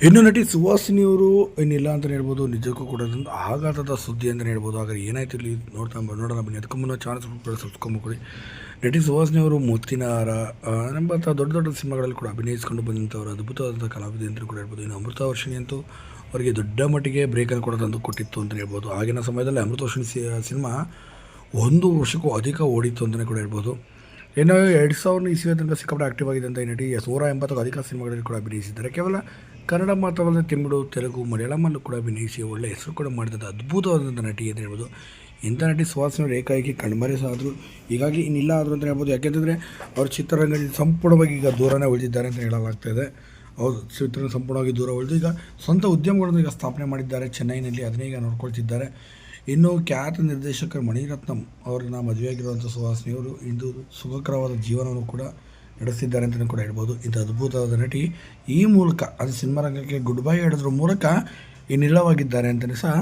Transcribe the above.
ಇನ್ನು ನಟಿ ಸುವಾಸಿನಿಯವರು ಏನಿಲ್ಲ ಅಂತಲೇ ಹೇಳ್ಬೋದು ನಿಜಕ್ಕೂ ಕೂಡ ಆಘಾತದ ಸುದ್ದಿ ಅಂತಲೇ ಹೇಳ್ಬೋದು. ಹಾಗಾದ್ರೆ ಏನಾಯ್ತು ಇಲ್ಲಿ ನೋಡ್ತಾ ನೋಡೋಣ ಬನ್ನಿ. ಅದಕ್ಕೂ ಮುನ್ನ ಚಾನ್ಸ್ ಕೊಡಿ ನಟಿ ಸುವಾಸಿನಿಯವರು ಮುತ್ತಿನ ಹಾರ ಆ, ಎಂಬಂಥ ದೊಡ್ಡ ದೊಡ್ಡ ಸಿನಿಮಾಗಳಲ್ಲಿ ಕೂಡ ಅಭಿನಯಿಸಿಕೊಂಡು ಬಂದಂಥವ್ರು ಅದ್ಭುತವಾದಂಥ ಕಲಾವಿದೆ ಅಂತ ಕೂಡ ಹೇಳ್ಬೋದು. ಇನ್ನು ಅಮೃತ ವರ್ಷಿಣಿ ಅಂತೂ ಅವರಿಗೆ ದೊಡ್ಡ ಮಟ್ಟಿಗೆ ಬ್ರೇಕನ್ನು ಕೂಡ ತಂದು ಕೊಟ್ಟಿತ್ತು ಅಂತಲೇ ಹೇಳ್ಬೋದು. ಆಗಿನ ಸಮಯದಲ್ಲಿ ಅಮೃತ ವರ್ಷಿಣಿ ಸಿ ಸಿನಿಮಾ ಒಂದು ವರ್ಷಕ್ಕೂ ಅಧಿಕ ಓಡಿತ್ತು ಅಂತಲೇ ಕೂಡ ಹೇಳ್ಬೋದು. ಇನ್ನು ಎರಡು ಸಾವಿರದ ಇಸ್ವಿಯ ತನಕ ಸಿಕ್ಕಾಪಟ್ಟೆ ಆಕ್ಟಿವ್ ಆಗಿದೆ ಅಂತ ಈ ನಟಿ ನೂರ ಎಂಬತ್ತಕ್ಕೂ ಅಧಿಕ ಸಿನಿಮಾಗಳಲ್ಲಿ ಕೂಡ ಅಭಿನಯಿಸಿದ್ದಾರೆ. ಕೇವಲ ಕನ್ನಡ ಮಾತ್ರವಲ್ಲದೆ ತಮಿಳು ತೆಲುಗು ಮಲಯಾಳಮಲ್ಲೂ ಕೂಡ ಅಭಿನಯಿಸಿ ಒಳ್ಳೆ ಹೆಸರು ಕೂಡ ಮಾಡಿದಂಥ ಅದ್ಭುತವಾದಂಥ ನಟಿ ಅಂತ ಹೇಳ್ಬೋದು. ಇಂಥ ನಟಿ ಸುವಾಸನೆ ಏಕಾಏಕಿ ಕಣ್ಮರೆಸಾದರು ಹೀಗಾಗಿ ಇನ್ನಿಲ್ಲ ಆದರು ಅಂತ ಹೇಳ್ಬೋದು. ಯಾಕೆಂತಂದರೆ ಅವ್ರ ಚಿತ್ರರಂಗದಲ್ಲಿ ಸಂಪೂರ್ಣವಾಗಿ ಈಗ ದೂರನೇ ಉಳಿದಿದ್ದಾರೆ ಅಂತ ಹೇಳಲಾಗ್ತಾಯಿದೆ ಹೌದು ಚಿತ್ರ ಸಂಪೂರ್ಣವಾಗಿ ದೂರ ಉಳಿದು ಈಗ ಸ್ವಂತ ಉದ್ಯಮಗಳನ್ನು ಈಗ ಸ್ಥಾಪನೆ ಮಾಡಿದ್ದಾರೆ. ಚೆನ್ನೈನಲ್ಲಿ ಅದನ್ನೇ ಈಗ ನೋಡ್ಕೊಳ್ತಿದ್ದಾರೆ. ಇನ್ನು ಖ್ಯಾತ ನಿರ್ದೇಶಕ ಮಣಿರತ್ನಂ ಅವರನ್ನ ಮದುವೆಯಾಗಿರುವಂಥ ಸುಹಾಸಿನಿಯವರು ಇಂದು ಸುಖಕರವಾದ ಜೀವನವನ್ನು ಕೂಡ ನಡೆಸಿದ್ದಾರೆ ಅಂತಲೂ ಕೂಡ ಹೇಳ್ಬೋದು. ಇಂಥ ಅದ್ಭುತವಾದ ನಟಿ ಈ ಮೂಲಕ, ಅದು ಸಿನಿಮಾ ರಂಗಕ್ಕೆ ಗುಡ್ ಬೈ ಹೇಳಿದ್ರ ಮೂಲಕ ಇನ್ನಿಲ್ಲವಾಗಿದ್ದಾರೆ ಅಂತಲೇ ಸಹ